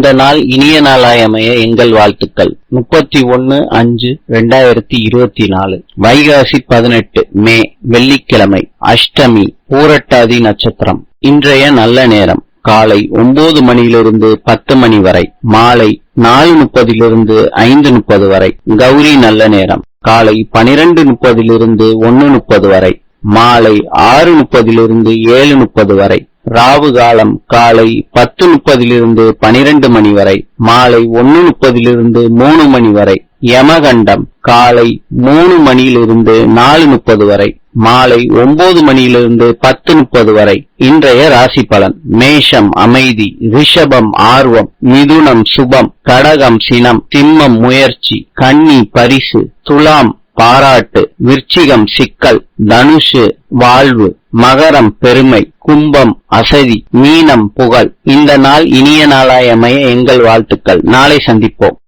இந்த நாள் இனிய நாளாய் அமைய எங்கள் வாழ்த்துக்கள். முப்பத்தி ஒன்னு அஞ்சு ரெண்டாயிரத்தி இருபத்தி நாலு வைகாசி பதினெட்டு மே வெள்ளிக்கிழமை அஷ்டமி பூரட்டாதி நட்சத்திரம். இன்றைய நல்ல நேரம். காலை ஒன்பது மணியிலிருந்து பத்து மணி வரை. மாலை நாலு முப்பதிலிருந்து ஐந்து முப்பது வரை. கௌரி நல்ல நேரம். காலை பனிரெண்டு முப்பதிலிருந்து ஒன்னு முப்பது வரை. மாலை ஆறு முப்பதிலிருந்து ஏழு முப்பது வரை ராவு காலம் காலை பத்து முப்பதிலிருந்து பனிரெண்டு மணி வரை மாலை ஒன்னு முப்பதிலிருந்து மூணு மணி வரை யமகண்டம் காலை மூணு மணியிலிருந்து நாலு முப்பது வரை மாலை ஒன்பது மணியிலிருந்து பத்து முப்பது வரை. இன்றைய ராசி பலன் மேஷம் அமைதி ரிஷபம் ஆர்வம் மிதுனம் சுபம் கடகம் சினம் திம்மம் முயற்சி கன்னி பரிசு துலாம் பாராட்டு விருச்சிகம் சிக்கல் தனுஷு வாழ்வு மகரம் பெருமை கும்பம் அசதி மீனம் புகழ். இந்த நாள் இனிய நாளாயமைய எங்கள் வாழ்த்துக்கள். நாளை சந்திப்போம்.